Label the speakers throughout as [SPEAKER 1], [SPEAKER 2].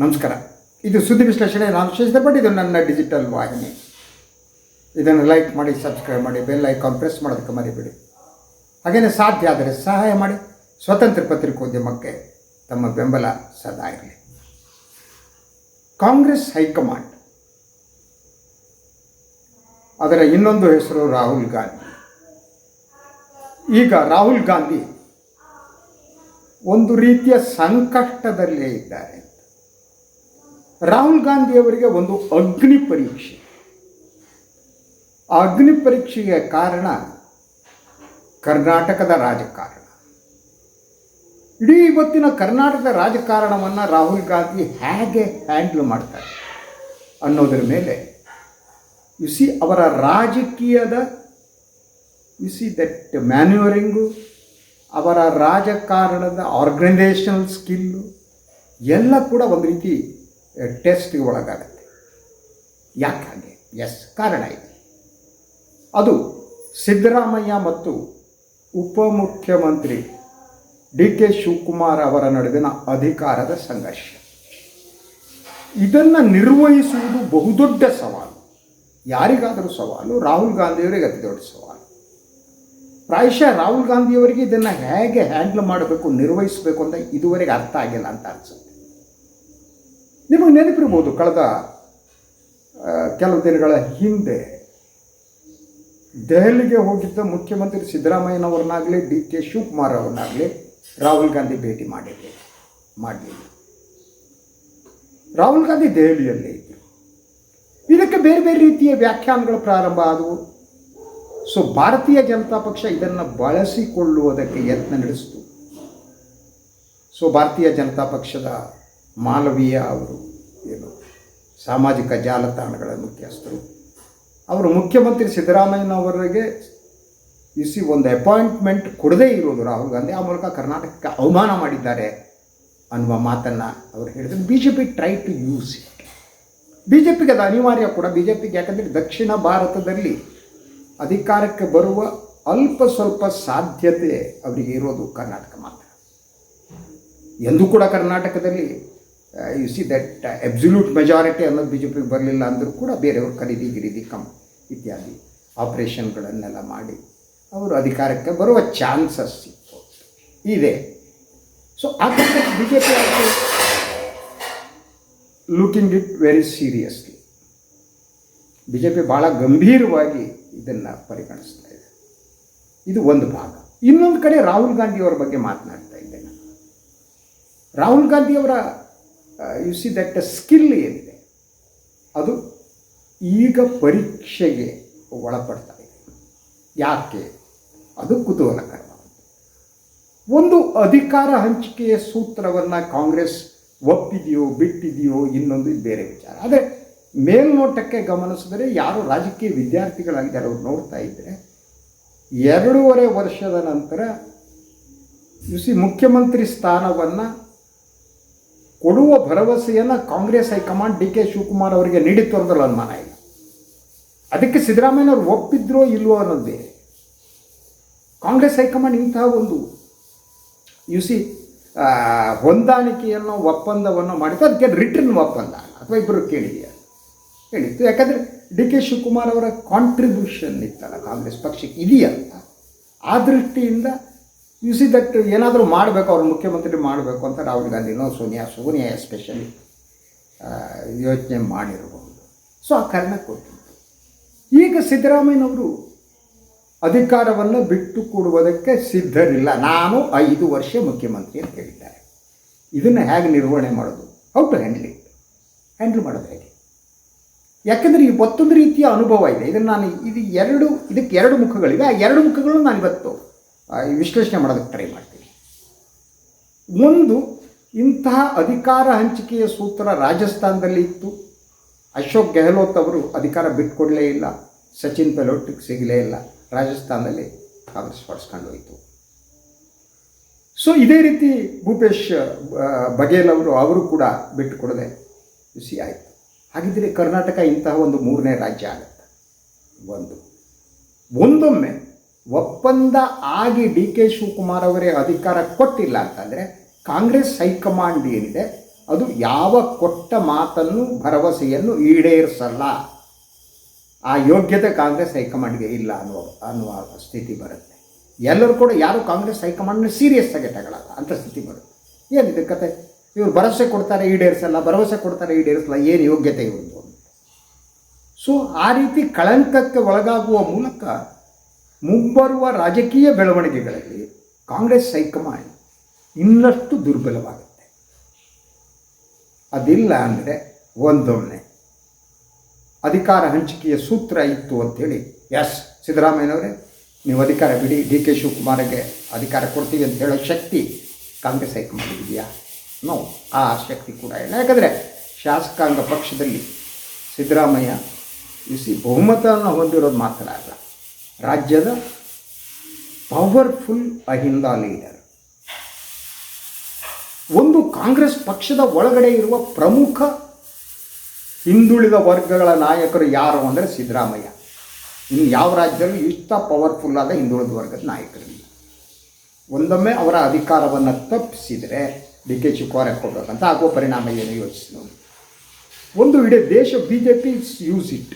[SPEAKER 1] ನಮಸ್ಕಾರ. ಇದು ಸುದ್ದಿ ವಿಶ್ಲೇಷಣೆ. ನಾನು ಶಶಿಧರ್ ಬಟ್ ಇದು ನನ್ನ ಡಿಜಿಟಲ್ ವಾಹಿನಿ. ಇದನ್ನು ಲೈಕ್ ಮಾಡಿ ಸಬ್ಸ್ಕ್ರೈಬ್ ಮಾಡಿ ಬೆಲ್ ಐಕಾನ್ ಪ್ರೆಸ್ ಮಾಡೋದಕ್ಕೆ ಮರಿಬೇಡಿ. ಹಾಗೆಯೇ ಸಾಧ್ಯ ಆದರೆ ಸಹಾಯ ಮಾಡಿ. ಸ್ವತಂತ್ರ ಪತ್ರಿಕೋದ್ಯಮಕ್ಕೆ ತಮ್ಮ ಬೆಂಬಲ ಸದಾ ಇರಲಿ. Congress high command. ಅದರ ಇನ್ನೊಂದು ಹೆಸರು ರಾಹುಲ್ ಗಾಂಧಿ. ಈಗ ರಾಹುಲ್ ಗಾಂಧಿ ಒಂದು ರೀತಿಯ ಸಂಕಷ್ಟದಲ್ಲೇ ಇದ್ದಾರೆ. ರಾಹುಲ್ ಗಾಂಧಿ ಅವರಿಗೆ ಒಂದು ಅಗ್ನಿ ಪರೀಕ್ಷೆ. ಆ ಅಗ್ನಿ ಪರೀಕ್ಷೆಗೆ ಕಾರಣ ಕರ್ನಾಟಕದ ರಾಜಕಾರಣ. ಇಡೀ ಇವತ್ತಿನ ಕರ್ನಾಟಕದ ರಾಜಕಾರಣವನ್ನು ರಾಹುಲ್ ಗಾಂಧಿ ಹೇಗೆ ಹ್ಯಾಂಡಲ್ ಮಾಡ್ತಾರೆ ಅನ್ನೋದರ ಮೇಲೆ ಯು ಸಿ ಅವರ ರಾಜಕೀಯದ ಯು ಸಿ ದಟ್ ಮ್ಯಾನ್ಯೂರಿಂಗು ಅವರ ರಾಜಕಾರಣದ ಆರ್ಗನೈಸೇಷನಲ್ ಸ್ಕಿಲ್ಲು ಎಲ್ಲ ಕೂಡ ಒಂದು ರೀತಿ ಟೆಸ್ಟ್ಗೆ ಒಳಗಾಗುತ್ತೆ. ಯಾಕೆ ಹಾಗೆ? ಎಸ್, ಕಾರಣ ಇದೆ. ಅದು ಸಿದ್ದರಾಮಯ್ಯ ಮತ್ತು ಉಪಮುಖ್ಯಮಂತ್ರಿ ಡಿ ಕೆ ಶಿವಕುಮಾರ್ ಅವರ ನಡುವಿನ ಅಧಿಕಾರದ ಸಂಘರ್ಷ. ಇದನ್ನು ನಿರ್ವಹಿಸುವುದು ಬಹುದೊಡ್ಡ ಸವಾಲು. ಯಾರಿಗಾದರೂ ಸವಾಲು? ರಾಹುಲ್ ಗಾಂಧಿಯವರಿಗೆ ಅತಿ ದೊಡ್ಡ ಸವಾಲು. ಪ್ರಾಯಶಃ ರಾಹುಲ್ ಗಾಂಧಿಯವರಿಗೆ ಇದನ್ನು ಹೇಗೆ ಹ್ಯಾಂಡಲ್ ಮಾಡಬೇಕು, ನಿರ್ವಹಿಸಬೇಕು ಅಂತ ಇದುವರೆಗೆ ಅರ್ಥ ಆಗಿಲ್ಲ ಅಂತ ಅನಿಸುತ್ತೆ. ನಿಮಗೆ ನೆನಪಿರ್ಬೋದು ಕಳೆದ ಕೆಲವು ದಿನಗಳ ಹಿಂದೆ ದೆಹಲಿಗೆ ಹೋಗಿದ್ದ ಮುಖ್ಯಮಂತ್ರಿ ಸಿದ್ದರಾಮಯ್ಯನವ್ರನ್ನಾಗಲಿ, ಡಿ ಕೆ ಶಿವಕುಮಾರ್ ಅವ್ರನ್ನಾಗಲಿ ರಾಹುಲ್ ಗಾಂಧಿ ಭೇಟಿ ಮಾಡಿರಲಿ ಮಾಡಲಿಲ್ಲ. ರಾಹುಲ್ ಗಾಂಧಿ ದೆಹಲಿಯಲ್ಲೇ ಇದ್ದರು ಇದಕ್ಕೆ ಬೇರೆ ಬೇರೆ ರೀತಿಯ ವ್ಯಾಖ್ಯಾನಗಳು ಪ್ರಾರಂಭ ಆದವು. ಸೊ ಭಾರತೀಯ ಜನತಾ ಪಕ್ಷ ಇದನ್ನು ಬಳಸಿಕೊಳ್ಳುವುದಕ್ಕೆ ಯತ್ನ ನಡೆಸಿತು. ಸೊ ಭಾರತೀಯ ಜನತಾ ಪಕ್ಷದ ಮಾಲವೀಯ ಅವರು ಏನು ಸಾಮಾಜಿಕ ಜಾಲತಾಣಗಳ ಮುಖ್ಯಸ್ಥರು. ಅವರು ಮುಖ್ಯಮಂತ್ರಿ ಸಿದ್ದರಾಮಯ್ಯನವರಿಗೆ ಇಸಿ ಒಂದು ಅಪಾಯಿಂಟ್ಮೆಂಟ್ ಕೊಡದೇ ಇರೋದು ರಾಹುಲ್ ಗಾಂಧಿ. ಆ ಮೂಲಕ ಕರ್ನಾಟಕಕ್ಕೆ ಅವಮಾನ ಮಾಡಿದ್ದಾರೆ ಅನ್ನುವ ಮಾತನ್ನು ಅವರು ಹೇಳಿದರು. B J P try to use it B J ಪಿಗೆ ಅದು ಅನಿವಾರ್ಯ ಕೂಡ. ಬಿ ಜೆ ಪಿಗೆ ಯಾಕಂದರೆ ದಕ್ಷಿಣ ಭಾರತದಲ್ಲಿ ಅಧಿಕಾರಕ್ಕೆ ಬರುವ ಅಲ್ಪ ಸ್ವಲ್ಪ ಸಾಧ್ಯತೆ ಅವರಿಗೆ ಇರೋದು ಕರ್ನಾಟಕ ಮಾತ್ರ. ಎಂದೂ ಕೂಡ ಕರ್ನಾಟಕದಲ್ಲಿ you see that absolute majority ಅನ್ನೋದು ಬಿ ಜೆ ಪಿಗೆ ಬರಲಿಲ್ಲ ಅಂದರೂ ಕೂಡ ಬೇರೆಯವರು ಖರೀದಿ ಗಿರೀದಿ ಕಮ್ ಇತ್ಯಾದಿ ಆಪರೇಷನ್ಗಳನ್ನೆಲ್ಲ ಮಾಡಿ ಅವರು ಅಧಿಕಾರಕ್ಕೆ ಬರುವ ಚಾನ್ಸಸ್ ಇತ್ತು ಇದೆ. ಸೊ ಆ ಕಾರಣಕ್ಕೆ B J P looking it very seriously B J P ಭಾಳ ಗಂಭೀರವಾಗಿ ಇದನ್ನು ಪರಿಗಣಿಸ್ತಾ ಇದೆ. ಇದು ಒಂದು ಭಾಗ. ಇನ್ನೊಂದು ಕಡೆ ರಾಹುಲ್ ಗಾಂಧಿಯವರ ಬಗ್ಗೆ ಮಾತನಾಡ್ತಾ ಇದ್ದೆ ನಾನು. ರಾಹುಲ್ ಗಾಂಧಿಯವರ ಯು ಸಿ ದಟ್ ಸ್ಕಿಲ್ ಏನಿದೆ? ಅದು ಈಗ ಪರೀಕ್ಷೆಗೆ ಒಳಪಡ್ತಾ ಇದೆ. ಯಾಕೆ? ಅದು ಕುತೂಹಲಕರ ಒಂದು ಅಧಿಕಾರ ಹಂಚಿಕೆಯ ಸೂತ್ರವನ್ನು ಕಾಂಗ್ರೆಸ್ ಒಪ್ಪಿದೆಯೋ, ಬಿಟ್ಟಿದೆಯೋ ಇನ್ನೊಂದು ಬೇರೆ ವಿಚಾರ. ಆದರೆ ಮೇಲ್ನೋಟಕ್ಕೆ ಗಮನಿಸಿದರೆ ಯಾರು ರಾಜಕೀಯ ವಿದ್ಯಾರ್ಥಿಗಳಾಗಿದ್ದಾರೆ, ಅವ್ರು ನೋಡ್ತಾ ಇದ್ದರೆ ಎರಡೂವರೆ ವರ್ಷದ ನಂತರ ಯು ಸಿ ಮುಖ್ಯಮಂತ್ರಿ ಸ್ಥಾನವನ್ನು ಕೊಡುವ ಭರವಸೆಯನ್ನು Congress high command D K Shivakumar ಅವರಿಗೆ ನೀಡಿತ್ತು ಅನ್ನೋದ್ರಲ್ಲಿ ಅನುಮಾನ ಇಲ್ಲ. ಅದಕ್ಕೆ ಸಿದ್ದರಾಮಯ್ಯನವರು ಒಪ್ಪಿದ್ರೋ ಇಲ್ವೋ ಅನ್ನೋದು. ಬೇರೆ ಕಾಂಗ್ರೆಸ್ ಹೈಕಮಾಂಡ್ ಇಂತಹ ಒಂದು ಯು ಸಿ ಹೊಂದಾಣಿಕೆಯನ್ನು ಒಪ್ಪಂದವನ್ನು ಮಾಡಿತ್ತು. ಅದಕ್ಕೆ ರಿಟರ್ನ್ ಒಪ್ಪಂದ. ಅಥವಾ ಇಬ್ಬರು ಕೇಳಿದೆಯಾ. ಹೇಳಿತ್ತು ಯಾಕಂದರೆ ಡಿ ಕೆ ಶಿವಕುಮಾರ್ ಅವರ ಕಾಂಟ್ರಿಬ್ಯೂಷನ್ ಇತ್ತಲ್ಲ ಕಾಂಗ್ರೆಸ್ ಪಕ್ಷಕ್ಕೆ ಇದೆಯಂತ. ಆ ದೃಷ್ಟಿಯಿಂದ ಯು ಸಿ ದಟ್ ಏನಾದರೂ ಮಾಡಬೇಕು, ಅವ್ರು ಮುಖ್ಯಮಂತ್ರಿ ಮಾಡಬೇಕು ಅಂತ ರಾಹುಲ್ ಗಾಂಧಿನೋ, ಸೋನಿಯಾ ಸೋನಿಯಾ ಎಸ್ಪೆಷಲಿ ಯೋಚನೆ ಮಾಡಿರಬಹುದು ಸೊ ಆ ಕಾರಣ ಕೊಟ್ಟಿದ್ದು ಈಗ ಸಿದ್ದರಾಮಯ್ಯನವರು ಅಧಿಕಾರವನ್ನು ಬಿಟ್ಟು ಕೊಡುವುದಕ್ಕೆ ಸಿದ್ಧರಿಲ್ಲ. ನಾನು ಐದು ವರ್ಷ ಮುಖ್ಯಮಂತ್ರಿ ಅಂತ ಹೇಳಿದ್ದಾರೆ. ಇದನ್ನು ಹೇಗೆ ನಿರ್ವಹಣೆ ಮಾಡೋದು? How to handle it handle ಮಾಡೋದು ಹೇಗೆ? ಯಾಕೆಂದರೆ ಈ ಮತ್ತೊಂದು ರೀತಿಯ ಅನುಭವ ಇದೆ. ಇದನ್ನು ನಾನು, ಇದು ಎರಡು, ಇದಕ್ಕೆ ಎರಡು ಮುಖಗಳಿವೆ. ಆ ಎರಡು ಮುಖಗಳು ನಾನು ಇವತ್ತು ವಿಶ್ಲೇಷಣೆ ಮಾಡೋದಕ್ಕೆ ಟ್ರೈ ಮಾಡ್ತೀನಿ. ಒಂದು, ಇಂತಹ ಅಧಿಕಾರ ಹಂಚಿಕೆಯ ಸೂತ್ರ ರಾಜಸ್ಥಾನದಲ್ಲಿ ಇತ್ತು. ಅಶೋಕ್ ಗೆಹ್ಲೋತ್ ಅವರು ಅಧಿಕಾರ ಬಿಟ್ಕೊಡಲೇ ಇಲ್ಲ. ಸಚಿನ್ ಪೈಲೋಟಿಗೆ ಸಿಗಲೇ ಇಲ್ಲ. ರಾಜಸ್ಥಾನದಲ್ಲಿ ಕಾಂಗ್ರೆಸ್ ಹೊಡೆಸ್ಕೊಂಡು ಹೋಯಿತು. ಸೊ ಇದೇ ರೀತಿ ಭೂಪೇಶ್ ಬಘೇಲ್ ಅವರು ಅವರು ಕೂಡ ಬಿಟ್ಟುಕೊಡದೆ ಬಿಸಿ ಆಯಿತು. ಹಾಗಿದ್ದರೆ ಕರ್ನಾಟಕ ಇಂತಹ ಒಂದು ಮೂರನೇ ರಾಜ್ಯ ಆಗುತ್ತೆ. ಒಂದು. ಒಂದೊಮ್ಮೆ ಒಪ್ಪಂದ ಆಗಿ ಡಿ ಕೆ ಶಿವಕುಮಾರ್ ಅವರೇ ಅಧಿಕಾರ ಕೊಟ್ಟಿಲ್ಲ ಅಂತಂದರೆ ಕಾಂಗ್ರೆಸ್ ಹೈಕಮಾಂಡ್ ಏನಿದೆ, ಅದು ಯಾವ ಕೊಟ್ಟ ಮಾತನ್ನು, ಭರವಸೆಯನ್ನು ಈಡೇರಿಸಲ್ಲ. ಆ ಯೋಗ್ಯತೆ ಕಾಂಗ್ರೆಸ್ ಹೈಕಮಾಂಡ್ಗೆ ಇಲ್ಲ ಅನ್ನುವ ಅನ್ನುವ ಸ್ಥಿತಿ ಬರುತ್ತೆ. ಎಲ್ಲರೂ ಕೂಡ ಯಾರು ಕಾಂಗ್ರೆಸ್ ಹೈಕಮಾಂಡ್ನ ಸೀರಿಯಸ್ ಆಗಿ ತಗೊಳ್ಳಲ್ಲ ಅಂತ ಸ್ಥಿತಿ ಬರುತ್ತೆ. ಏನಿದೆ ಕತೆ? ಇವರು ಭರವಸೆ ಕೊಡ್ತಾರೆ, ಈಡೇರಿಸಲ್ಲ, ಭರವಸೆ ಕೊಡ್ತಾರೆ, ಈಡೇರಿಸಲ್ಲ, ಏನು ಯೋಗ್ಯತೆ ಇವರು ಸೊ ಆ ರೀತಿ ಕಳಂಕಕ್ಕೆ ಒಳಗಾಗುವ ಮೂಲಕ ಮುಂಬರುವ ರಾಜಕೀಯ ಬೆಳವಣಿಗೆಗಳಲ್ಲಿ ಕಾಂಗ್ರೆಸ್ ಹೈಕಮಾಂಡ್ ಇನ್ನಷ್ಟು ದುರ್ಬಲವಾಗುತ್ತೆ. ಅದಿಲ್ಲ ಅಂದರೆ ಒಂದೊಮ್ಮೆ. ಅಧಿಕಾರ ಹಂಚಿಕೆಯ ಸೂತ್ರ ಇತ್ತು ಅಂಥೇಳಿ, ಎಸ್ ಸಿದ್ದರಾಮಯ್ಯನವರೇ, ನೀವು ಅಧಿಕಾರ ಬಿಡಿ, ಡಿ ಕೆ ಶಿವಕುಮಾರ್ಗೆ ಅಧಿಕಾರ ಕೊಡ್ತೀವಿ ಅಂತ ಹೇಳೋ ಶಕ್ತಿ ಕಾಂಗ್ರೆಸ್ ಹೈಕಮಾಂಡ್ ಇದೆಯಾ? ನೋ, ಆ ಶಕ್ತಿ ಕೂಡ ಇಲ್ಲ. ಯಾಕಂದರೆ ಶಾಸಕಾಂಗ ಪಕ್ಷದಲ್ಲಿ ಸಿದ್ದರಾಮಯ್ಯ ಇಸಿ ಬಹುಮತವನ್ನು ಹೊಂದಿರೋದು ಮಾತ್ರ ಅಲ್ಲ. ರಾಜ್ಯದ ಪವರ್ಫುಲ್ ಅಹಿಂದ ಲೀಡರ್ ಒಂದು ಕಾಂಗ್ರೆಸ್ ಪಕ್ಷದ ಒಳಗಡೆ ಇರುವ ಪ್ರಮುಖ ಹಿಂದುಳಿದ ವರ್ಗಗಳ ನಾಯಕರು ಯಾರು ಅಂದರೆ ಸಿದ್ದರಾಮಯ್ಯ. ಇನ್ನು ಯಾವ ರಾಜ್ಯದಲ್ಲೂ ಇಷ್ಟ ಪವರ್ಫುಲ್ ಆದ ಹಿಂದುಳಿದ ವರ್ಗದ ನಾಯಕರಿಲ್ಲ ಒಂದೊಮ್ಮೆ ಅವರ ಅಧಿಕಾರವನ್ನು ತಪ್ಪಿಸಿದರೆ ಡಿ ಕೆ ಶಿವಕುಮಾರ್ ಕೊಡಬೇಕಂತ ಆಗುವ ಪರಿಣಾಮ ಏನು ಯೋಚಿಸಿ ನೋಡಿ. ಒಂದು ಇಡೀ ದೇಶ B J P use it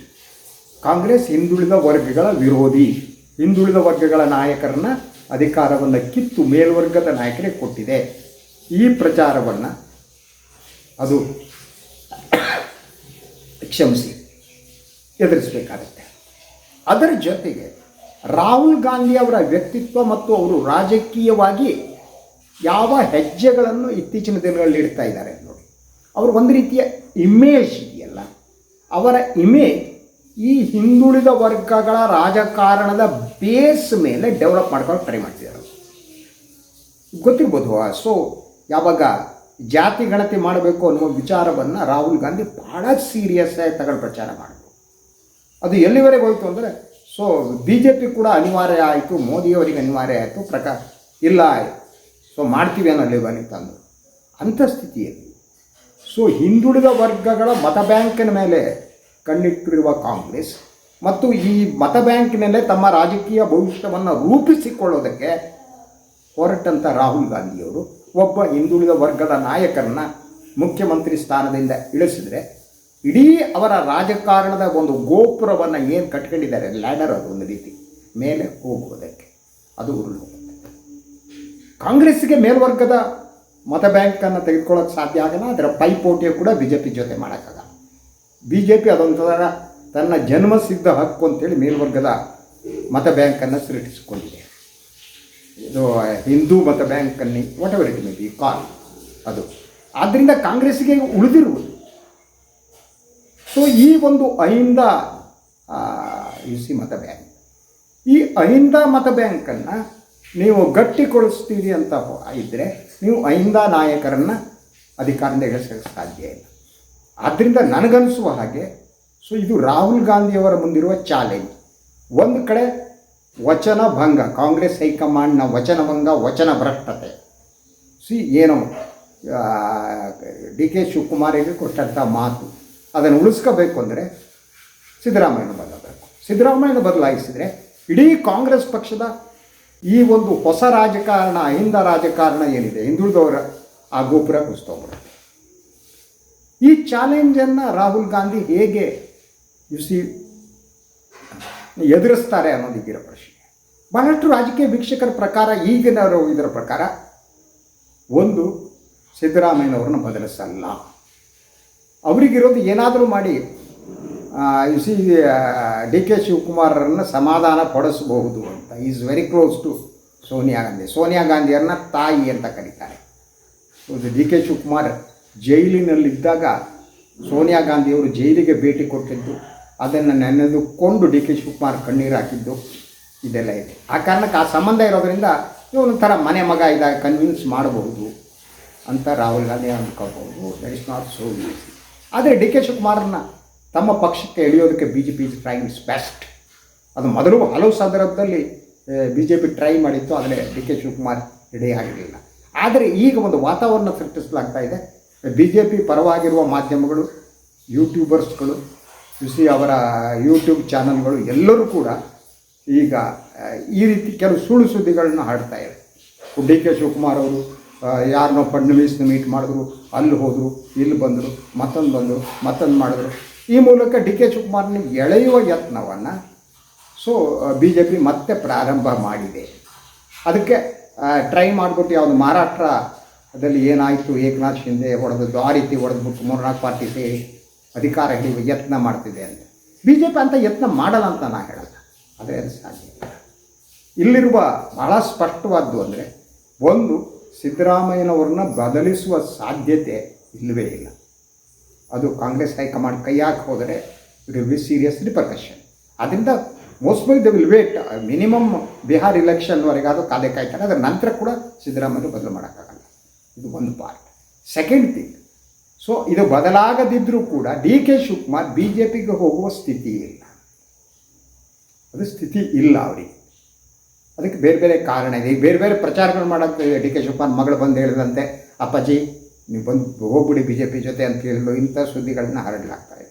[SPEAKER 1] Congress ಹಿಂದುಳಿದ ವರ್ಗಗಳ ವಿರೋಧಿ. ಹಿಂದುಳಿದ ವರ್ಗಗಳ ನಾಯಕರನ್ನ ಅಧಿಕಾರವನ್ನು ಕಿತ್ತು ಮೇಲ್ವರ್ಗದ ನಾಯಕರಿಗೆ ಕೊಟ್ಟಿದೆ. ಈ ಪ್ರಚಾರವನ್ನು ಅದು ಕ್ಷಮಿಸಿ, ಎದುರಿಸಬೇಕಾಗತ್ತೆ. ಅದರ ಜೊತೆಗೆ ರಾಹುಲ್ ಗಾಂಧಿ ಅವರ ವ್ಯಕ್ತಿತ್ವ ಮತ್ತು ಅವರು ರಾಜಕೀಯವಾಗಿ ಯಾವ ಹೆಜ್ಜೆಗಳನ್ನು ಇತ್ತೀಚಿನ ದಿನಗಳಲ್ಲಿ ಇಡ್ತಾ ಇದ್ದಾರೆ ನೋಡಿ. ಅವರು ಒಂದು ರೀತಿಯ ಇಮೇಜ್ ಇದೆಯಲ್ಲ. ಅವರ ಇಮೇಜ್ ಈ ಹಿಂದುಳಿದ ವರ್ಗಗಳ ರಾಜಕಾರಣದ ಬೇಸ್ ಮೇಲೆ ಡೆವಲಪ್ ಮಾಡ್ಕೊಂಡು ಟ್ರೈ ಮಾಡ್ತಿದ್ದಾರೆ. ಗೊತ್ತಿರ್ಬೋದು ಸೊ ಯಾವಾಗ ಜಾತಿ ಗಣತಿ ಮಾಡಬೇಕು ಅನ್ನುವ ವಿಚಾರವನ್ನು ರಾಹುಲ್ ಗಾಂಧಿ ಭಾಳ ಸೀರಿಯಸ್ ಆಗಿ ತಗೊಂಡು ಪ್ರಚಾರ ಮಾಡಿದ್ರು. ಅದು ಎಲ್ಲಿವರೆಗೆ ಹೋಯಿತು ಅಂದರೆ, ಸೊ ಬಿ ಜೆ ಪಿ ಕೂಡ ಅನಿವಾರ್ಯ ಆಯಿತು, ಮೋದಿಯವರಿಗೆ ಅನಿವಾರ್ಯ ಆಯಿತು ಪ್ರಕಾರ ಇಲ್ಲ ಸೊ ಮಾಡ್ತೀವಿ ಅನ್ನೋ ಲೆವೆಲಿಗೆ ತಂದು ಅಂಥ ಸ್ಥಿತಿಯಲ್ಲಿ, ಸೊ ಹಿಂದುಳಿದ ವರ್ಗಗಳ ಮತ ಬ್ಯಾಂಕಿನ ಮೇಲೆ ಕಣ್ಣಿಟ್ಟಿರುವ ಕಾಂಗ್ರೆಸ್ ಮತ್ತು ಈ ಮತ ಬ್ಯಾಂಕಿನಲ್ಲೇ ತಮ್ಮ ರಾಜಕೀಯ ಭವಿಷ್ಯವನ್ನು ರೂಪಿಸಿಕೊಳ್ಳೋದಕ್ಕೆ ಹೊರಟಂಥ ರಾಹುಲ್ ಗಾಂಧಿಯವರು ಒಬ್ಬ ಹಿಂದುಳಿದ ವರ್ಗದ ನಾಯಕರನ್ನ ಮುಖ್ಯಮಂತ್ರಿ ಸ್ಥಾನದಿಂದ ಇಳಿಸಿದರೆ ಇಡೀ ಅವರ ರಾಜಕಾರಣದ ಒಂದು ಗೋಪುರವನ್ನು ಏನು ಕಟ್ಕೊಂಡಿದ್ದಾರೆ? ಲ್ಯಾಡರ್ ಅದು ಒಂದು ರೀತಿ. ಮೇಲೆ ಹೋಗುವುದಕ್ಕೆ. ಅದು ಉರುಳು ಹೋಗುತ್ತೆ. ಕಾಂಗ್ರೆಸ್ಸಿಗೆ ಮೇಲ್ವರ್ಗದ ಮತ ಬ್ಯಾಂಕನ್ನು ತೆಗೆದುಕೊಳ್ಳೋಕೆ ಸಾಧ್ಯ ಆಗಲ್ಲ ಅದರ ಪೈಪೋಟಿಯು ಕೂಡ ಬಿ ಜೆ ಪಿ ಜೊತೆ ಮಾಡೋಕ್ಕಾಗಲ್ಲ. ಬಿ ಜೆ ಪಿ ಅದೊಂಥರ ತನ್ನ ಜನ್ಮಸಿದ್ಧ ಹಕ್ಕು ಅಂತೇಳಿ ಮೇಲ್ವರ್ಗದ ಮತ ಬ್ಯಾಂಕನ್ನು ಸೃಷ್ಟಿಸಿಕೊಂಡಿದೆ ಇದು ಹಿಂದೂ ಮತ ಬ್ಯಾಂಕಲ್ಲಿ whatever it may be call ಅದು. ಆದ್ದರಿಂದ ಕಾಂಗ್ರೆಸ್ಗೆ ಉಳಿದಿರುವುದು. ಸೊ ಈ ಒಂದು ಅಹಿಂದ ಯು ಸಿ ಮತ ಬ್ಯಾಂಕ್. ಈ ಅಹಿಂದ ಮತ ಬ್ಯಾಂಕನ್ನು ನೀವು ಗಟ್ಟಿಗೊಳಿಸ್ತೀರಿ ಅಂತ ಇದ್ದರೆ ನೀವು ಅಹಿಂದ ನಾಯಕರನ್ನು ಅಧಿಕಾರದಿಂದ ಇಳಿಸೋಕ್ಕೆ ಸಾಧ್ಯ ಇಲ್ಲ. ಆದ್ದರಿಂದ ನನಗನ್ನಿಸುವ ಹಾಗೆ ಸೊ ಇದು ರಾಹುಲ್ ಗಾಂಧಿಯವರ ಮುಂದಿರುವ ಚಾಲೆಂಜ್ ಒಂದು ಕಡೆ ವಚನ ಭಂಗ, ಕಾಂಗ್ರೆಸ್ ಹೈಕಮಾಂಡ್ನ ವಚನ ಭಂಗ, ವಚನ ಭ್ರಷ್ಟತೆ. ಸಿ ಏನು ಡಿ ಕೆ ಶಿವಕುಮಾರಿಗೆ ಕೊಟ್ಟಂಥ ಮಾತು. ಅದನ್ನು ಉಳಿಸ್ಕೋಬೇಕು ಅಂದರೆ ಸಿದ್ದರಾಮಯ್ಯನ ಬದಲಾಗಬೇಕು. ಸಿದ್ದರಾಮಯ್ಯನ ಬದಲಾಯಿಸಿದರೆ ಇಡೀ ಕಾಂಗ್ರೆಸ್ ಪಕ್ಷದ ಈ ಒಂದು ಹೊಸ ರಾಜಕಾರಣ, ಅಹಿಂದ ರಾಜಕಾರಣ ಏನಿದೆ, ಹಿಂದುಳಿದವರ ಆ ಗೋಪುರ ಕುಸ್ತೋಗ್ಬಿಡುತ್ತೆ ಈ ಚಾಲೆಂಜನ್ನು ರಾಹುಲ್ ಗಾಂಧಿ ಹೇಗೆ ಸಿ ಎದುರಿಸ್ತಾರೆ ಅನ್ನೋದಿದ್ದೀರ ಪ್ರಶ್ನೆ. ಬಹಳಷ್ಟು ರಾಜಕೀಯ ವೀಕ್ಷಕರ ಪ್ರಕಾರ ಈಗಿನ ಇದರ ಪ್ರಕಾರ ಒಂದು ಸಿದ್ದರಾಮಯ್ಯನವ್ರನ್ನ ಬದಲಿಸಲ್ಲ. ಅವರಿಗಿರೋದು ಏನಾದರೂ ಮಾಡಿ ಸಿ ಡಿ ಕೆ ಶಿವಕುಮಾರರನ್ನು ಸಮಾಧಾನ ಪಡಿಸಬಹುದು ಅಂತ. Is very close to Sonia Gandhi. Sonia ಗಾಂಧಿಯರನ್ನ ತಾಯಿ ಅಂತ ಕರೀತಾರೆ. ಡಿ ಕೆ ಶಿವಕುಮಾರ್ ಜೈಲಿನಲ್ಲಿದ್ದಾಗ ಸೋನಿಯಾ ಗಾಂಧಿಯವರು ಜೈಲಿಗೆ ಭೇಟಿ ಕೊಟ್ಟಿದ್ದು, ಅದನ್ನು ನೆನೆದುಕೊಂಡು ಡಿ ಕೆ ಶಿವಕುಮಾರ್ ಕಣ್ಣೀರು ಹಾಕಿದ್ದು, ಇದೆಲ್ಲ ಇದೆ. ಆ ಕಾರಣಕ್ಕೆ ಆ ಸಂಬಂಧ ಇರೋದರಿಂದ ಇವನೊಂಥರ ಮನೆ ಮಗ ಇದ್ದಾಗ ಕನ್ವಿನ್ಸ್ ಮಾಡಬಹುದು ಅಂತ Rahul Gandhi ಅಂದ್ಕೋಬಹುದು that is not so easy ಆದರೆ ಡಿ ಕೆ ಶಿವಕುಮಾರನ್ನ ತಮ್ಮ ಪಕ್ಷಕ್ಕೆ ಎಳೆಯೋದಕ್ಕೆ B J P is trying is best ಅದು ಮೊದಲು ಹಲವು ಸಂದರ್ಭದಲ್ಲಿ ಬಿ ಜೆ ಪಿ ಟ್ರೈ ಮಾಡಿತ್ತು, ಆದರೆ ಡಿ ಕೆ ಶಿವಕುಮಾರ್ ರೆಡಿ ಆಗಿರಲಿಲ್ಲ. ಆದರೆ ಈಗ ಒಂದು ವಾತಾವರಣ ಸೃಷ್ಟಿಸಲಾಗ್ತಾ ಇದೆ. ಬಿ ಜೆ ಪಿ ಪರವಾಗಿರುವ ಮಾಧ್ಯಮಗಳು ಯೂಟ್ಯೂಬರ್ಸ್ಗಳು ಸಿ ಅವರ ಯೂಟ್ಯೂಬ್ ಚಾನಲ್ಗಳು ಎಲ್ಲರೂ ಕೂಡ ಈಗ, ಈ ರೀತಿ ಕೆಲವು ಸುಳ್ಳು ಸುದ್ದಿಗಳನ್ನ ಹಾಡ್ತಾ ಇದೆ ಡಿ ಕೆ ಶಿವಕುಮಾರ್ ಅವರು ಯಾರನ್ನೋ ಫಡ್ನವೀಸ್ನ ಮೀಟ್ ಮಾಡಿದ್ರು, ಅಲ್ಲಿ ಹೋದರು, ಇಲ್ಲಿ ಬಂದರು, ಮತ್ತೊಂದು ಬಂದರು, ಮತ್ತೊಂದು ಮಾಡಿದ್ರು. ಈ ಮೂಲಕ ಡಿ ಕೆ ಶಿವಕುಮಾರ್ನ ಎಳೆಯುವ ಯತ್ನವನ್ನು ಸೊ ಬಿ ಜೆ ಪಿ ಮತ್ತೆ ಪ್ರಾರಂಭ ಮಾಡಿದೆ. ಅದಕ್ಕೆ ಟ್ರೈ ಮಾಡಿಬಿಟ್ಟು ಯಾವುದು ಮಹಾರಾಷ್ಟ್ರದಲ್ಲಿ ಏನಾಯಿತು, ಏಕನಾಥ್ ಶಿಂದೆ ಹೊಡೆದದ್ದು, ಆ ರೀತಿ ಹೊಡೆದ್ಬಿಟ್ಟು ಮೂರ್ನಾಲ್ಕು ಪಾರ್ಟಿ ಸೇರಿ ಅಧಿಕಾರ ಹಿಡಿಯುವ ಯತ್ನ ಮಾಡ್ತಿದೆ ಅಂತ. ಬಿ ಜೆ ಪಿ ಅಂತ ಯತ್ನ ಮಾಡಲ್ಲ ಅಂತ ನಾನು ಹೇಳಲ್ಲ. ಆದರೆ ಅದು ಸಾಧ್ಯ ಇಲ್ಲ. ಇಲ್ಲಿರುವ ಬಹಳ ಸ್ಪಷ್ಟವಾದ್ದು ಅಂದರೆ, ಒಂದು, ಸಿದ್ದರಾಮಯ್ಯನವ್ರನ್ನ ಬದಲಿಸುವ ಸಾಧ್ಯತೆ ಇಲ್ಲವೇ ಇಲ್ಲ. ಅದು ಕಾಂಗ್ರೆಸ್ ಹೈಕಮಾಂಡ್ ಕೈ ಹಾಕಿ ಹೋದರೆ it will be serious repercussion ಅದರಿಂದ by the will wait minimum Bihar ಇಲೆಕ್ಷನ್ವರೆಗಾದರೂ ಕಾಲೆ ಕಾಯ್ತಾರೆ ಅದರ ನಂತರ ಕೂಡ ಸಿದ್ದರಾಮಯ್ಯ ಬದಲು ಮಾಡೋಕ್ಕಾಗಲ್ಲ. ಇದು ಒಂದು ಪಾರ್ಟ್ ಸೆಕೆಂಡ್ ಥಿಂಗ್ ಸೊ ಇದು ಬದಲಾಗದಿದ್ದರೂ ಕೂಡ D K Shivakumar B J ಪಿಗೆ ಹೋಗುವ ಸ್ಥಿತಿ ಇಲ್ಲ. ಅದು ಸ್ಥಿತಿ ಇಲ್ಲ ಅವರಿಗೆ. ಅದಕ್ಕೆ ಬೇರೆ ಬೇರೆ ಕಾರಣ ಇದೆ. ಈಗ ಬೇರೆ ಬೇರೆ ಪ್ರಚಾರಗಳು ಮಾಡೋಕ್ಕೆ ಡಿ ಕೆ ಶಿವಕುಮಾರ್ ಮಗಳು ಬಂದು ಹೇಳಿದಂತೆ, ಅಪ್ಪಾಜಿ, ನೀವು ಬಂದು ಹೋಗ್ಬಿಡಿ ಬಿ ಜೆ ಪಿ ಜೊತೆ ಅಂತ ಹೇಳಲು ಇಂಥ ಸುದ್ದಿಗಳನ್ನ ಹರಡಲಾಗ್ತಾರೆ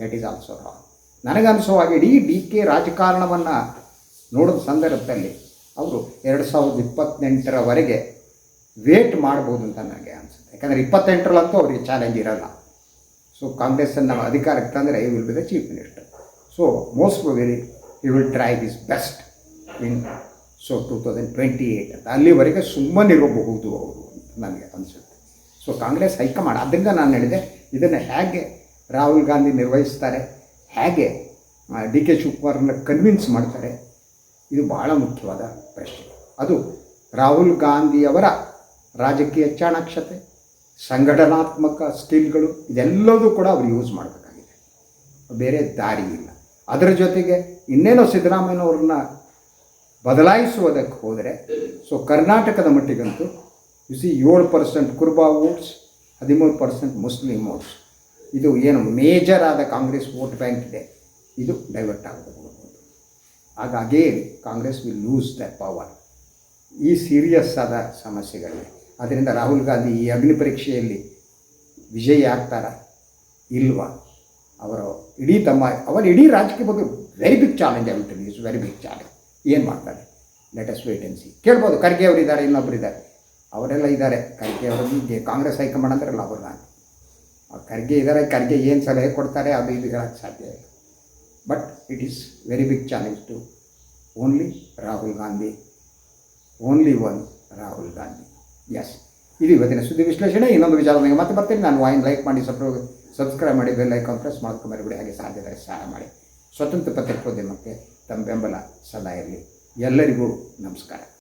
[SPEAKER 1] ದಟ್ ಈಸ್ ಆಲ್ಸೋ ರಾಂಗ್ ನನಗನ್ಸೋ ಹಾಗೆ ಇಡೀ ಡಿ ಕೆ ರಾಜಕಾರಣವನ್ನು ನೋಡಿದ ಸಂದರ್ಭದಲ್ಲಿ, ಅವರು ಎರಡು ಸಾವಿರದ ಇಪ್ಪತ್ತೆಂಟರವರೆಗೆ ವೇಟ್ ಮಾಡ್ಬೋದು ಅಂತ ನನಗೆ ಅನಿಸುತ್ತೆ. ಯಾಕಂದರೆ ಇಪ್ಪತ್ತೆಂಟರಲ್ಲಂತೂ ಅವರಿಗೆ ಚಾಲೆಂಜ್ ಇರಲ್ಲ. ಸೊ ಕಾಂಗ್ರೆಸ್ಸನ್ನು ಅಧಿಕಾರಕ್ಕೆ ತಂದರೆ I will be the chief minister so most very you will try this best in so two thousand twenty eight ಅಂತ. ಅಲ್ಲಿವರೆಗೆ ಸುಮ್ಮನಿರಬಹುದು ಅವರು ಅಂತ ನನಗೆ ಅನಿಸುತ್ತೆ. ಸೊ ಕಾಂಗ್ರೆಸ್ ಹೈಕಮಾಂಡ್ ಆದ್ದರಿಂದ ನಾನು ಹೇಳಿದೆ, ಇದನ್ನು ಹೇಗೆ ರಾಹುಲ್ ಗಾಂಧಿ ನಿರ್ವಹಿಸ್ತಾರೆ, ಹೇಗೆ ಡಿ ಕೆ ಶಿವಕುಮಾರ್ನ ಕನ್ವಿನ್ಸ್ ಮಾಡ್ತಾರೆ, ಇದು ಬಹಳ ಮುಖ್ಯವಾದ ಪ್ರಶ್ನೆ. ಅದು ರಾಹುಲ್ ಗಾಂಧಿಯವರ ರಾಜಕೀಯ ಚಾಣಾಕ್ಷತೆ, ಸಂಘಟನಾತ್ಮಕ ಸ್ಕಿಲ್ಗಳು, ಇದೆಲ್ಲದೂ ಕೂಡ ಅವರು ಯೂಸ್ ಮಾಡಬೇಕಾಗಿದೆ. ಬೇರೆ ದಾರಿ ಇಲ್ಲ. ಅದರ ಜೊತೆಗೆ ಇನ್ನೇನೋ ಸಿದ್ದರಾಮಯ್ಯನವ್ರನ್ನ ಬದಲಾಯಿಸುವುದಕ್ಕೆ ಹೋದರೆ ಸೊ ಕರ್ನಾಟಕದ ಮಟ್ಟಿಗಂತೂ ಯು ಸಿ ಏಳು ಪರ್ಸೆಂಟ್ ಕುರ್ಬಾ ವೋಟ್ಸ್ ಹದಿಮೂರು ಪರ್ಸೆಂಟ್ ಮುಸ್ಲಿಂ ವೋಟ್ಸ್ ಇದು ಏನು ಮೇಜರ್ ಆದ ಕಾಂಗ್ರೆಸ್ ವೋಟ್ ಬ್ಯಾಂಕ್ ಇದೆ. ಇದು ಡೈವರ್ಟ್ ಆಗಬಹುದು ಹಾಗಾಗಿ Congress will lose the power ಈ ಸೀರಿಯಸ್ ಆದ ಸಮಸ್ಯೆಗಳಿವೆ ಅದರಿಂದ ರಾಹುಲ್ ಗಾಂಧಿ ಈ ಅಗ್ನಿ ಪರೀಕ್ಷೆಯಲ್ಲಿ ವಿಜಯಿ ಆಗ್ತಾರ ಇಲ್ವಾ? ಅವರು ಇಡೀ ತಮ್ಮ ಅವರ ಇಡೀ ರಾಜಕೀಯ ಬಗ್ಗೆ ವೆರಿ ಬಿಗ್ ಚಾಲೆಂಜ್ ಆಗುತ್ತೆ ಇಸ್ ವೆರಿ ಬಿಗ್ ಚಾಲೆಂಜ್ ಏನು ಮಾಡ್ತಾರೆ? ಲೇಟೆಸ್ಟ್ ವೇಟೆನ್ಸಿ ಕೇಳ್ಬೋದು, ಖರ್ಗೆ ಅವರು ಇದ್ದಾರೆ ಇನ್ನೊಬ್ಬರು ಇದ್ದಾರೆ ಅವರೆಲ್ಲ ಇದ್ದಾರೆ. ಖರ್ಗೆ ಅವರಿಗೆ ಕಾಂಗ್ರೆಸ್ ಹೈಕಮಾಂಡ್ ಅಂದರೆ ರಾಹುಲ್ ನಾನು ಖರ್ಗೆ ಇದ್ದಾರೆ ಖರ್ಗೆ ಏನು ಸಲಹೆ ಕೊಡ್ತಾರೆ ಅದು ಇದು ಹೇಳೋಕ್ಕೆ ಸಾಧ್ಯ ಇಲ್ಲ. But it is very big challenge to only Rahul Gandhi only one Rahul Gandhi. Yes ಇದು ಇವತ್ತಿನ ಸುದ್ದಿ ವಿಶ್ಲೇಷಣೆ. ಇನ್ನೊಂದು ವಿಚಾರದೊಂದಿಗೆ ಮತ್ತೆ ಬರ್ತೀನಿ. ನಾನು ವಾಯಿನ್ ಲೈಕ್ ಮಾಡಿ, ಸಬ್ರ ಸಬ್ಸ್ಕ್ರೈಬ್ ಮಾಡಿ ಬೆಲ್ ಐಕಾನ್ ಪ್ರೆಸ್ ಮಾಡ್ಕೊಂಬರಿಬಿಡಿ ಹಾಗೆ ಸಾಧ್ಯತೆ ಸಹಾಯ ಮಾಡಿ. ಸ್ವತಂತ್ರ ಪತ್ರಿಕೋದ್ಯಮಕ್ಕೆ ತಮ್ಮ ಬೆಂಬಲ ಸದಾ ಇರಲಿ. ಎಲ್ಲರಿಗೂ ನಮಸ್ಕಾರ.